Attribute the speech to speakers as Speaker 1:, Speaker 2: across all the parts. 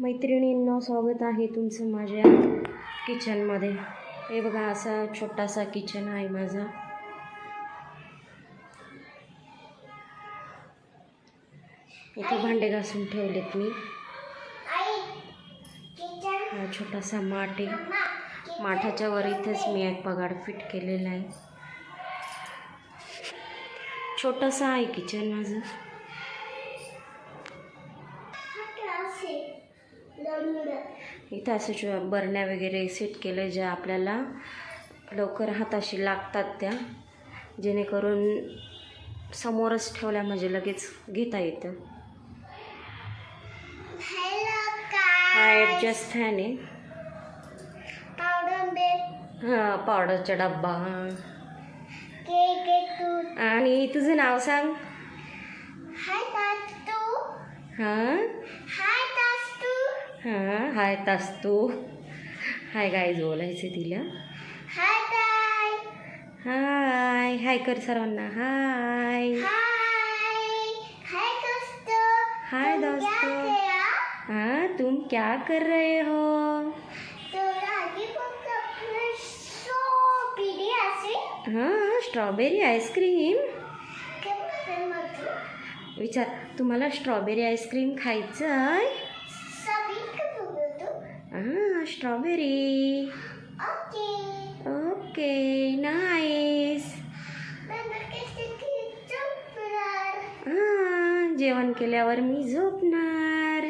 Speaker 1: मैत्रिणींना स्वागत आहे तुमचं माझ्या किचनमध्ये. हे बघा असा छोटासा किचन आहे माझा. इथे भांडे घासून ठेवलेत मी. हा छोटासा माठ आहे. माठाच्या वर इथेच मी एक पगार फिट केलेला आहे. छोटासा आहे किचन माझं. इथं असं जो बरण्या वगैरे सेट केलं ज्या आपल्याला लवकर हाताशी लागतात त्या जेणेकरून समोरच ठेवल्या म्हणजे लगेच घेता येतं. हा ॲडजस्ट फॅन आहे. हां पावडरचा डब्बा आणि तुझं नाव सांग. हां? हां हाय तास तू हाय गाईज बोलायचं तिला. हाय हाय कर सर्वांना. हाय. हाय. दोस्तों हाँ तुम क्या कर रहे हो? हां स्ट्रॉबेरी आईस्क्रीम विचार तुम्हाला स्ट्रॉबेरी आईस्क्रीम खायचं आहे हां स्ट्रॉबेरी ओके नाईस हां जेवण केल्यावर मी झोपणार.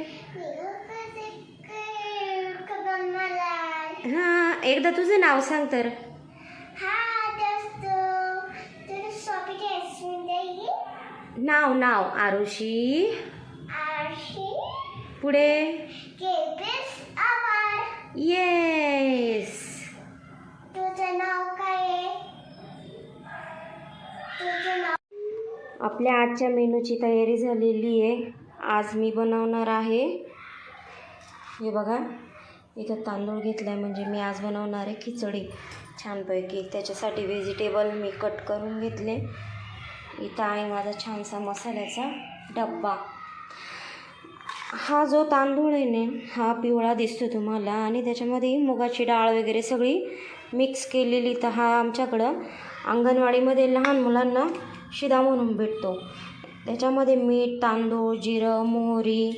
Speaker 1: हां एकदा तुझं नाव सांग तर. नाव नाव आरुषी. पुढे. येस
Speaker 2: तुझं नाव काय आहे? तुझं नाव?
Speaker 1: आपल्या आजच्या मेनूची तयारी झालेली आहे. आज मी बनवणार आहे. हे बघा इथं तांदूळ घेतला आहे म्हणजे मी आज बनवणार आहे खिचडी. छानपैकी. त्याच्यासाठी व्हेजिटेबल मी कट करून घेतले. इथं आहे माझा छानसा मसाल्याचा डब्बा. हा जो तांदूळ आहे ने हा पिवळा दिसतो तुम्हाला आणि त्याच्यामध्ये मुगाची डाळ वगैरे सगळी मिक्स केलेली तर हा आमच्याकडं अंगणवाडीमध्ये लहान मुलांना शिदा म्हणून भेटतो. त्याच्यामध्ये मीठ तांदूळ जिरं मोहरी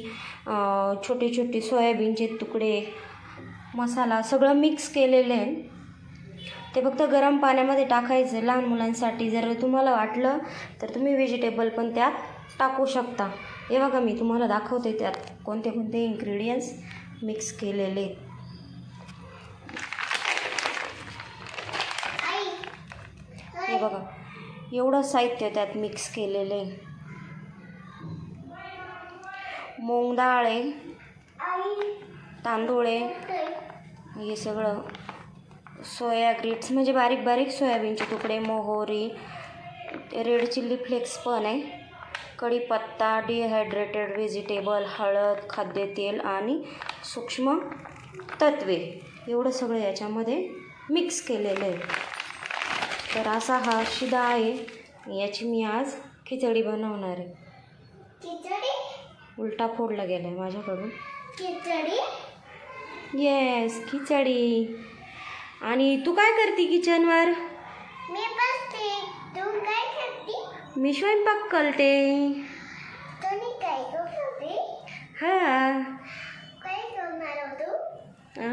Speaker 1: छोटे छोटे सोयाबीनचे तुकडे मसाला सगळं मिक्स केलेलं आहे. ते फक्त गरम पाण्यामध्ये टाकायचं लहान मुलांसाठी. जर तुम्हाला वाटलं तर तुम्ही व्हेजिटेबल पण त्यात टाकू शकता. हे बघा मी तुम्हाला दाखवते त्यात कोणते कोणते इन्ग्रेडियंट्स मिक्स केलेले. हे बघा एवढं साहित्य त्यात मिक्स केलेलं. आहे मूग डाळ आहे तांदूळ आहे हे सगळं सोया ग्रीट्स म्हणजे बारीक बारीक सोयाबीनचे तुकडे मोहरी रेड चिल्ली फ्लेक्स पण आहे. कढीपत्ता डिहायड्रेटेड व्हेजिटेबल हळद खाद्यतेल आणि सूक्ष्म तत्वे. एवढं सगळं याच्यामध्ये मिक्स केलेलं आहे. तर असा हा शिदा आहे. याची मी आज खिचडी बनवणार आहे.
Speaker 2: खिचडी?
Speaker 1: उलटा फोडला गेला आहे माझ्याकडून.
Speaker 2: खिचडी?
Speaker 1: येस खिचडी. आणि तू काय करते किचनवर
Speaker 2: मी बसते तू काय करते
Speaker 1: मी स्वयंपाक करते.
Speaker 2: तुम्ही काय करते
Speaker 1: हा.
Speaker 2: काय करणार हो. तू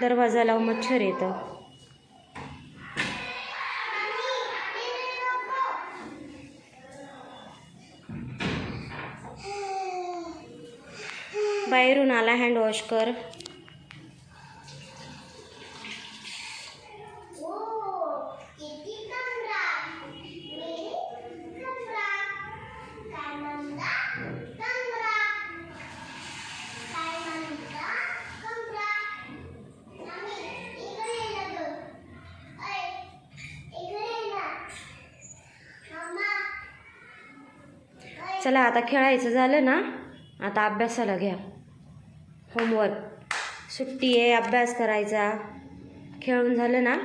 Speaker 1: दरवाजाला मच्छर येतं. बाहेरून आला हँड वॉश कर
Speaker 2: ओ, किती कमरा. मी कमरा. काय म्हणता? कमरा. काय म्हणता? कमरा. मम्मी, इकडे ये ना गं. ऐ, इकडे ये ना.
Speaker 1: चला आता खेळायचं झालं ना आता अभ्यासाला घ्या. होमवर्क सुट्टी आहे अभ्यास करायचा. खेळून झालं ना?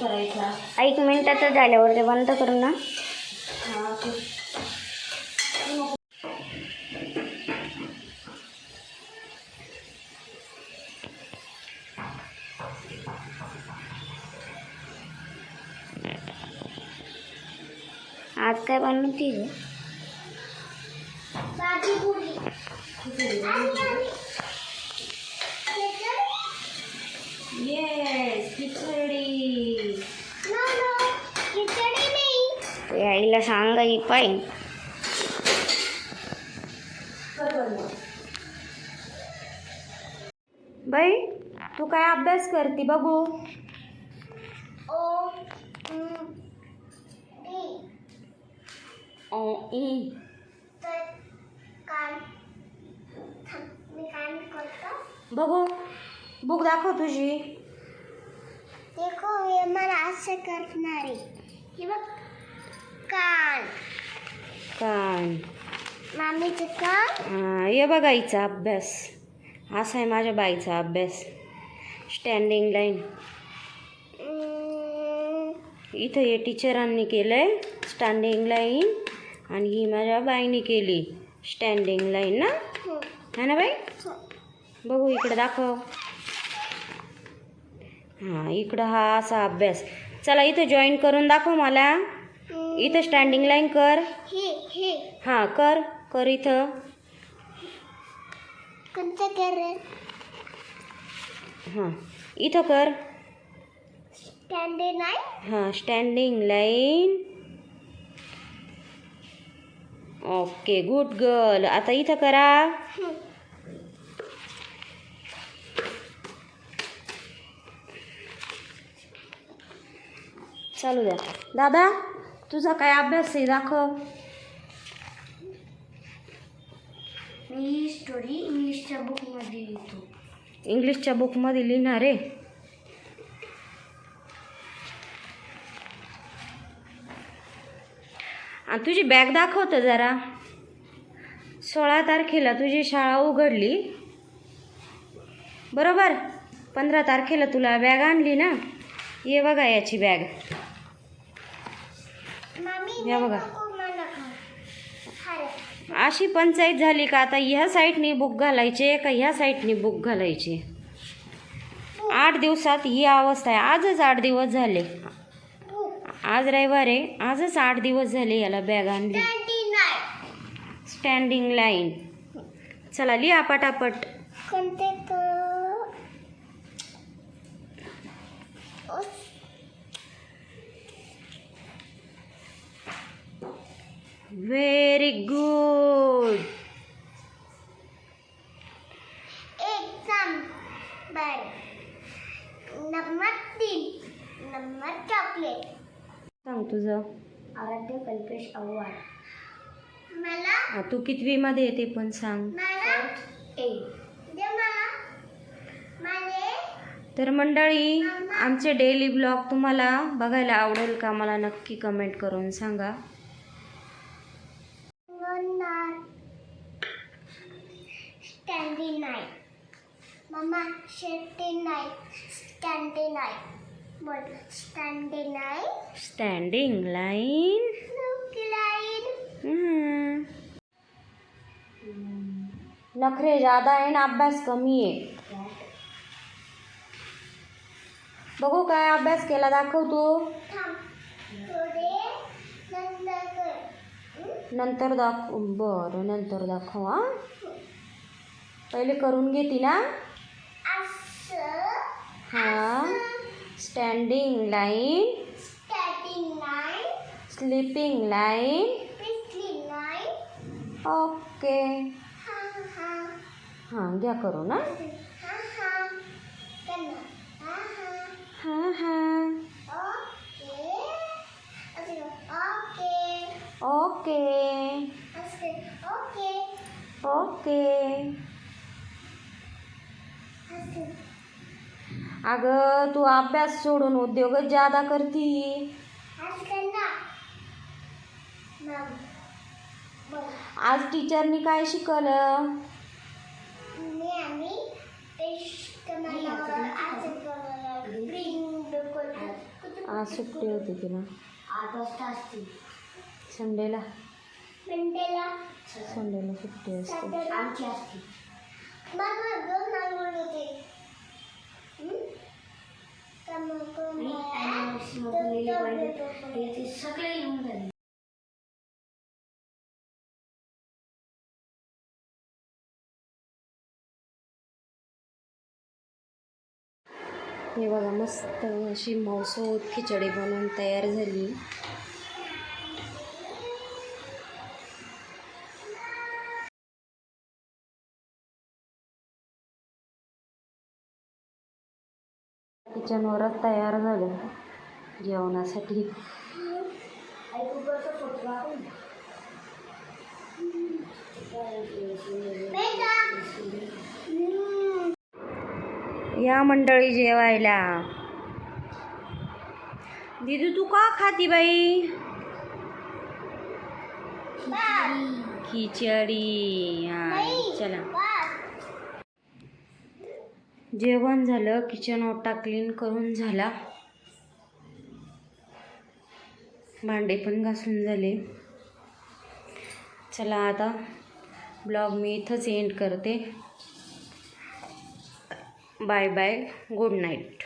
Speaker 1: करायचा.
Speaker 2: एक मिनिटाचं झाल्यावर ते बंद करू ना. आज काय बनवते रे भाजी पुरी
Speaker 1: येस खिचडी
Speaker 2: खिचडी नाही
Speaker 3: सांगा ही पाय
Speaker 1: बाई तू काय अभ्यास करते बघू?
Speaker 2: ओ
Speaker 1: ओ ई. बघू बुक दाखव तुझी.
Speaker 2: देखो हे मला असं करणार. हे बघ कान.
Speaker 1: कान.
Speaker 2: मामीचं कान?
Speaker 1: हा ये बघायचा अभ्यास. असा आहे माझ्या बाईचा अभ्यास. स्टँडिंग लाईन इथं हे टीचरांनी केलं आहे स्टँडिंग लाईन आणि ही माझ्या बाईने केली स्टँडिंग लाईन ना?
Speaker 2: हं,
Speaker 1: है ना बाई?
Speaker 2: हं.
Speaker 1: बघू इकडं दाखव. हां इकडं हा असा अभ्यास. चला इथं जॉईन करून दाखव मला. इथं स्टँडिंग लाईन कर.
Speaker 2: हे हे.
Speaker 1: हां कर. कर इथं.
Speaker 2: कोणतं कर?
Speaker 1: हां इथं कर.
Speaker 2: स्टँडे नाही
Speaker 1: हां standing line okay good girl आता इथं करा. चालू द्या. दादा? तुझा काय अभ्यास आहे? दाखव.
Speaker 2: मी ही स्टोरी इंग्लिशच्या बुकमध्ये लिहितो.
Speaker 1: इंग्लिशच्या बुकमध्ये लिहिणार आहे? आणि तुझी बॅग दाखवतं जरा. सोळा तारखेला तुझी शाळा उघडली. बरोबर? पंधरा तारखेला तुला बॅग आणली ना? ये बघा याची बॅग या बघा. अशी पंचायत झाली का आता ह्या साईडनी बुक घालायचे का ह्या साईडनी बुक घालायचे? आठ दिवसात ही अवस्था आहे. आजच आठ दिवस झाले. आज रविवार आहे. आजच आठ दिवस झाले याला बॅग आणली. स्टँडिंग लाईन चला लिहा पटापट.
Speaker 2: कोणते क- उस.
Speaker 1: व्हेरी गुड
Speaker 2: नंबर तीन नंबर चॉकलेट
Speaker 1: सांग तुझं.
Speaker 2: आराध्य कल्पेश मला
Speaker 1: तू कितवीमध्ये येते पण सांग.
Speaker 2: मला
Speaker 1: तर मंडळी आमचे डेली ब्लॉग तुम्हाला बघायला आवडेल का? मला नक्की कमेंट करून सांगा.
Speaker 2: शेट्टी नाईट स्टँडी नाईट बोल स्टँडी night
Speaker 1: standing line
Speaker 2: look line
Speaker 1: नखरे जादा आहे ना अभ्यास कमी आहे बघू काय अभ्यास केला दाखव तू.
Speaker 2: थांब. थोडे नंतर कर. हं?
Speaker 1: नंतर दाखव. बरं नंतर दाखव हा. पहिले करून घेते ना हा। स्टँडिंग लाईन
Speaker 2: स्टॅटिंग लाईन
Speaker 1: स्लीपिंग लाईन
Speaker 2: पिसली लाईन
Speaker 1: ओके
Speaker 2: हा हा।
Speaker 1: हां घ्या करू ना?
Speaker 2: हा हा। करणार हा हा।
Speaker 1: हां हां।
Speaker 2: ओके असं ओके
Speaker 1: ओके
Speaker 2: असं ओके
Speaker 1: ओके
Speaker 2: असं
Speaker 1: अगं तू अभ्यास सोडून उद्योगच जादा करती. आज टीचरनी काय शिकवलं? आज सुट्टी होती तिला. संडेला. संडेला? सुट्टी असते.
Speaker 2: मग सगळे झाले
Speaker 1: हे बघा मस्त अशी मौसूद खिचडी बनवून तयार झाली. किचनवरच तयार झालं. जेवणासाठी. या मंडळी जेवायला. दिदू तू का खाती बाई? खिचडी. हा चला. जेवण झालं किचन ओटा क्लीन करून झाला. भांडे पण घासून झाले. चला आता ब्लॉग मी इथंच एंड करते. Bye bye good night